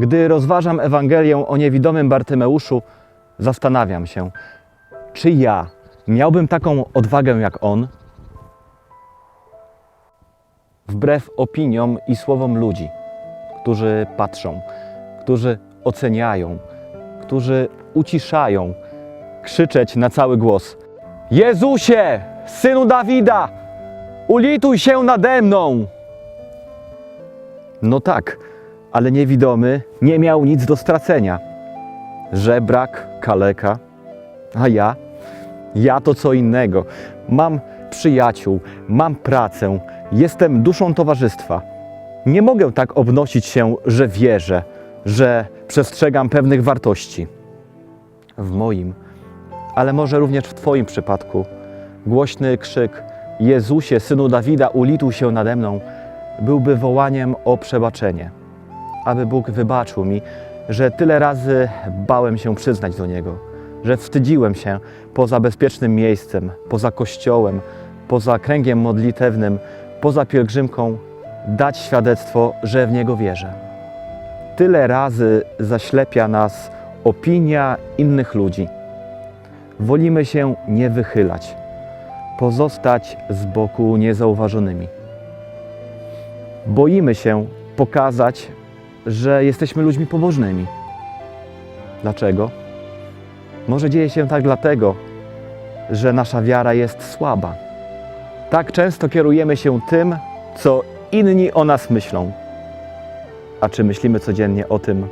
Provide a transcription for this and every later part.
Gdy rozważam Ewangelię o niewidomym Bartymeuszu, zastanawiam się, czy ja miałbym taką odwagę jak on? Wbrew opiniom i słowom ludzi, którzy patrzą, którzy oceniają, którzy uciszają, krzyczeć na cały głos: Jezusie, synu Dawida, ulituj się nade mną! No tak, ale niewidomy nie miał nic do stracenia. Żebrak, kaleka, a ja? Ja to co innego. Mam przyjaciół, mam pracę, jestem duszą towarzystwa. Nie mogę tak obnosić się, że wierzę, że przestrzegam pewnych wartości. W moim, ale może również w Twoim przypadku, głośny krzyk Jezusie, synu Dawida, ulituj się nade mną, byłby wołaniem o przebaczenie, aby Bóg wybaczył mi, że tyle razy bałem się przyznać do Niego, że wstydziłem się poza bezpiecznym miejscem, poza kościołem, poza kręgiem modlitewnym, poza pielgrzymką, dać świadectwo, że w Niego wierzę. Tyle razy zaślepia nas opinia innych ludzi. Wolimy się nie wychylać, pozostać z boku niezauważonymi. Boimy się pokazać, że jesteśmy ludźmi pobożnymi. Dlaczego? Może dzieje się tak dlatego, że nasza wiara jest słaba. Tak często kierujemy się tym, co inni o nas myślą. A czy myślimy codziennie o tym,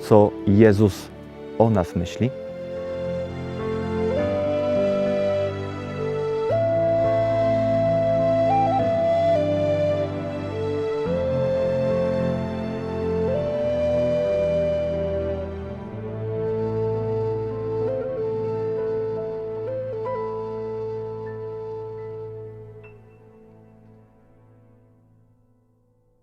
co Jezus o nas myśli?